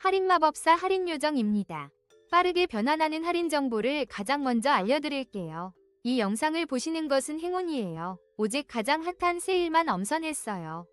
할인 마법사 할인 요정입니다. 빠르게 변환하는 할인 정보를 가장 먼저 알려드릴게요. 이 영상을 보시는 것은 행운이에요. 오직 가장 핫한 세일만 엄선했어요.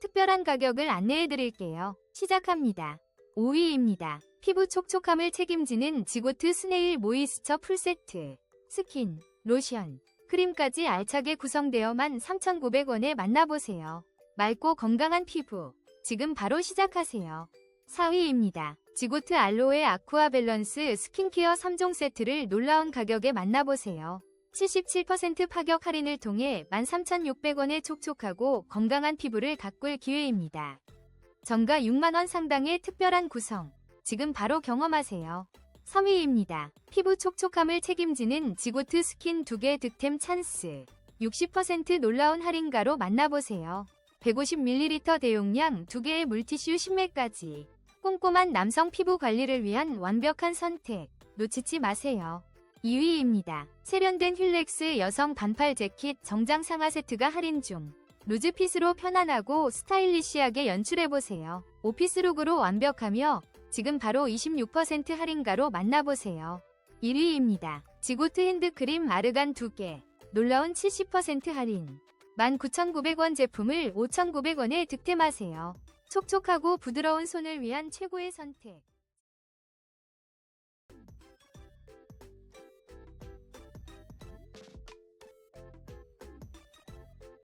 특별한 가격을 안내해드릴게요. 시작합니다. 5위입니다. 피부 촉촉함을 책임지는 지고트 스네일 모이스처 풀세트. 스킨, 로션, 크림까지 알차게 구성되어 13,900원에 만나보세요. 맑고 건강한 피부. 지금 바로 시작하세요. 4위입니다. 지고트 알로에 아쿠아 밸런스 스킨케어 3종 세트를 놀라운 가격에 만나보세요. 77% 파격 할인을 통해 13,600원의 촉촉하고 건강한 피부를 가꿀 기회입니다. 정가 6만원 상당의 특별한 구성. 지금 바로 경험하세요. 3위입니다. 피부 촉촉함을 책임지는 지고트 스킨 2개 득템 찬스. 60% 놀라운 할인가로 만나보세요. 150ml 대용량 2개의 물티슈 10매까지. 꼼꼼한 남성 피부 관리를 위한 완벽한 선택. 놓치지 마세요. 2위입니다. 세련된 힐렉스 여성 반팔 재킷 정장 상하 세트가 할인 중. 루즈핏으로 편안하고 스타일리시하게 연출해보세요. 오피스룩으로 완벽하며 지금 바로 26% 할인가로 만나보세요. 1위입니다. 지고트 핸드크림 아르간 2개. 놀라운 70% 할인. 19,900원 제품을 5,900원에 득템하세요. 촉촉하고 부드러운 손을 위한 최고의 선택.